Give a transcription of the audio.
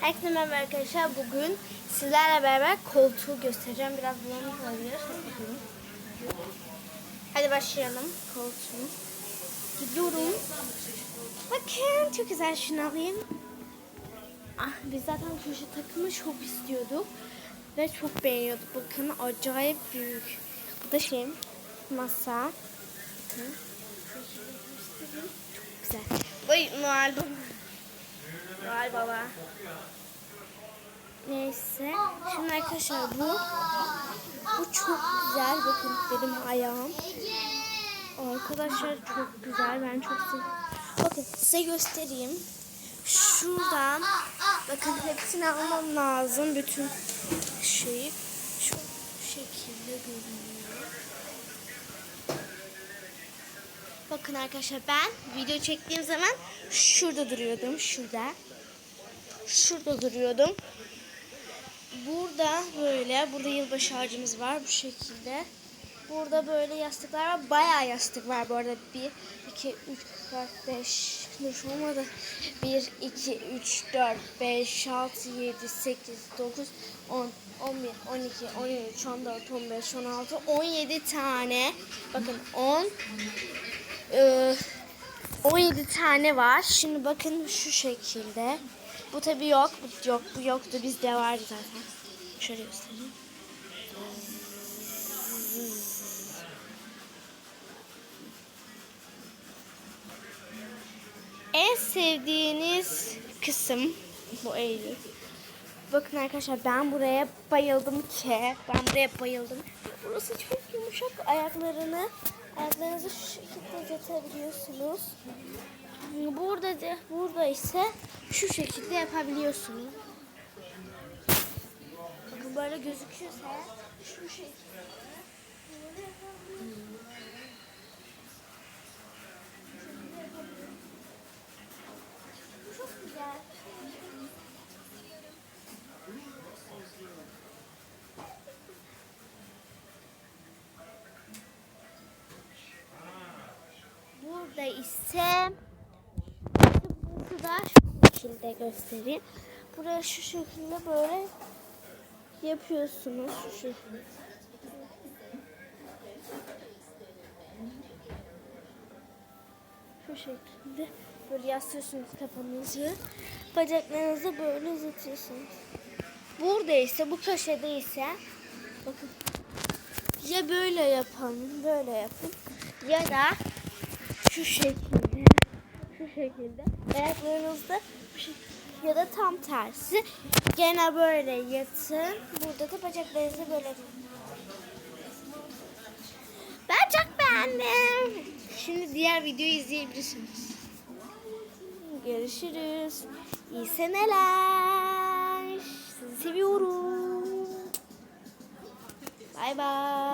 Herkese merhaba arkadaşlar. Bugün sizlerle beraber koltuğu göstereceğim. Biraz bulanık olabilir. Hadi başlayalım. Koltuğu. Gidiyorum. Bakın çok güzel. Şunu alayım. Ah, biz zaten köşe takımı çok istiyorduk. Ve çok beğeniyorduk. Bakın acayip büyük. Bu da şey masa. Bakın. Çok güzel. Oy Noel Baba. Neyse. Şimdi arkadaşlar bu bu çok güzel. Bakın benim ayağım. Arkadaşlar çok güzel. Ben çok seviyorum. Bakın size göstereyim. Şuradan bakın hepsini almam lazım. Bütün şeyi şu şekilde görünüyor. Bakın arkadaşlar ben video çektiğim zaman şurada duruyordum. Şurada. Şurada duruyordum. Burada böyle. Burada yılbaşı ağacımız var bu şekilde. Burada böyle yastıklar var. Bayağı yastık var bu arada. 1, 2, 3, 4, 5. Dur olmadı. 1, 2, 3, 4, 5, 6, 7, 8, 9, 10, 11, 12, 13, 14, 15, 16, 17 tane. Bakın 10, ee, 17 tane var. Şimdi bakın şu şekilde. Bu tabi yok. Bu yok. Bu yoktu. Bizde vardı zaten. Şöyle göstereyim. En sevdiğiniz kısım bu Eylül. Bakın arkadaşlar ben buraya bayıldım ki. Ben buraya bayıldım. Burası çok yumuşak. Ayaklarını ayaklarınızı şu şekilde uzatabiliyorsunuz. Burada da, burada ise şu şekilde yapabiliyorsunuz. Bakın böyle gözüküyorsa şu şekilde. böyle yapabiliyorsunuz. Bu çok güzel. Burada ise burası da şu şekilde göstereyim. Buraya şu şekilde böyle yapıyorsunuz. Şu şekilde. Şu şekilde böyle yaslıyorsunuz kafanızı. Bacaklarınızı böyle uzatıyorsunuz. Burada ise bu köşede ise bakın ya böyle yapın, böyle yapın ya da şu şekilde, şu şekilde ayaklarınızda ya da tam tersi gene böyle yatın. Burada da bacaklarınızı böyle. Ben çok beğendim. Şimdi diğer videoyu izleyebilirsiniz. Görüşürüz. İyi seneler. Sizi seviyorum. Bay bay.